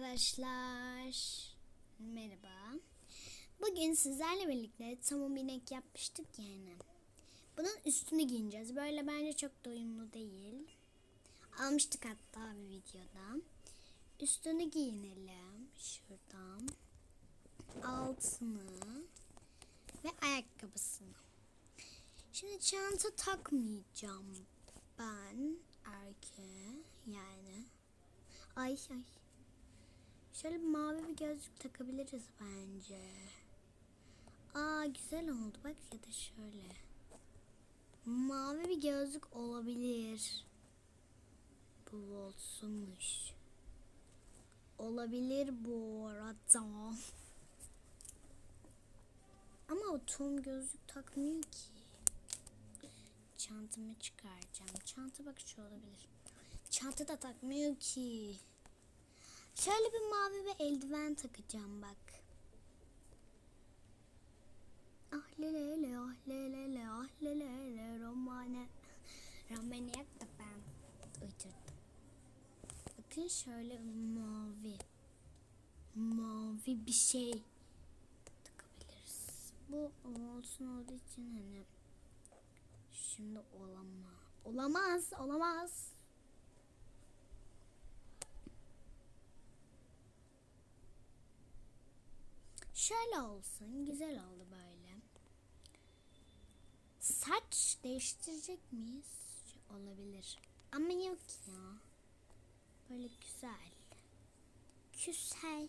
arkadaşlar. Merhaba. Bugün sizlerle birlikte tamam binek yapmıştık yani. Bunun üstünü giyineceğiz. Böyle bence çok da uyumlu değil. Almıştık hatta bir videoda. Üstünü giyinelim. Şuradan. Altını. Ve ayakkabısını. Şimdi çanta takmayacağım ben erkeğe yani. Ay ay. Şöyle mavi bir gözlük takabiliriz bence. Aa güzel oldu bak ya da şöyle. Mavi bir gözlük olabilir. Bu olsunmuş. Olabilir bu arada. Ama o Tom gözlük takmıyor ki. Çantamı çıkaracağım. Çanta bak şu olabilir. Çanta da takmıyor ki. Şöyle bir mavi bir eldiven takacağım bak. Ah lelele ah lelele ah lelele romane. Romane yak da ben. Bakın şöyle mavi. Mavi bir şey takabiliriz. Bu olsun olduğu için hani şimdi olamaz. Olamaz, olamaz. Şöyle olsun. Güzel oldu böyle. Saç değiştirecek miyiz? Olabilir. Ama yok ya. Böyle güzel. Güzel.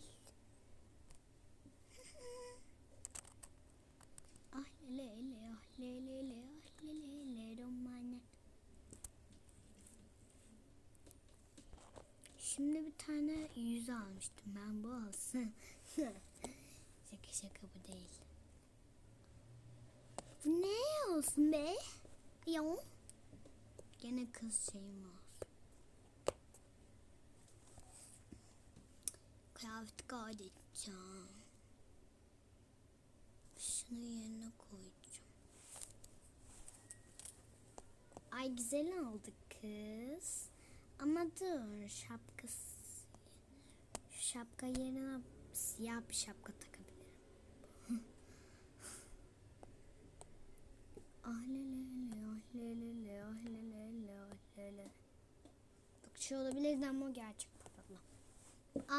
ah lele le ah lele le ah lele le romane. Şimdi bir tane yüz almıştım ben bu olsun. şaka bu değil. Bu ne olsun be? Ya. Gene kız şeyim olsun. Kıyafet kaydedeceğim. Şunu yerine koyacağım. Ay güzel oldu kız. Ama dur şapkası. Şapka yerine siyah bir şapka takabilirim. ah lelele ah lelele ah lelele ah lele. Şu olabilir ama gerçek paralı.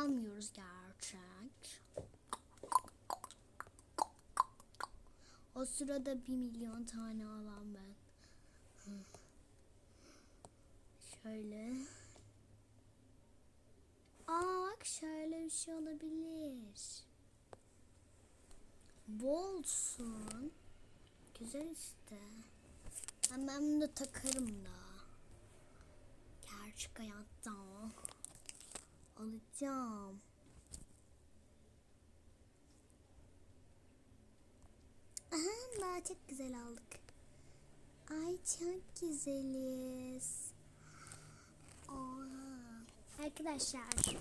Almıyoruz gerçek. O sırada bir milyon tane alan ben. Şöyle. Aa bak şöyle bir şey olabilir. Bu olsun. Güzel işte. Ben, ben bunu takarım da. Gerçek hayatta. Alacağım. Aha daha çok güzel aldık. Ay çok güzeliz. Oha. Arkadaşlar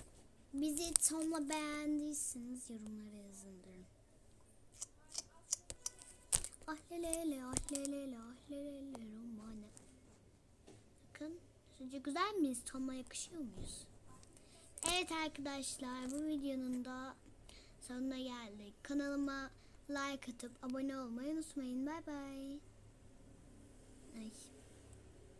bizi Tom'la beğendiyseniz yorumlara yazın derim. Ah lelele ah lelele ah lelele romane. Bakın sizce güzel miyiz? Tom'la yakışıyor muyuz? Evet arkadaşlar bu videonun da sonuna geldik. Kanalıma like atıp abone olmayı unutmayın. Bay bay. Ay.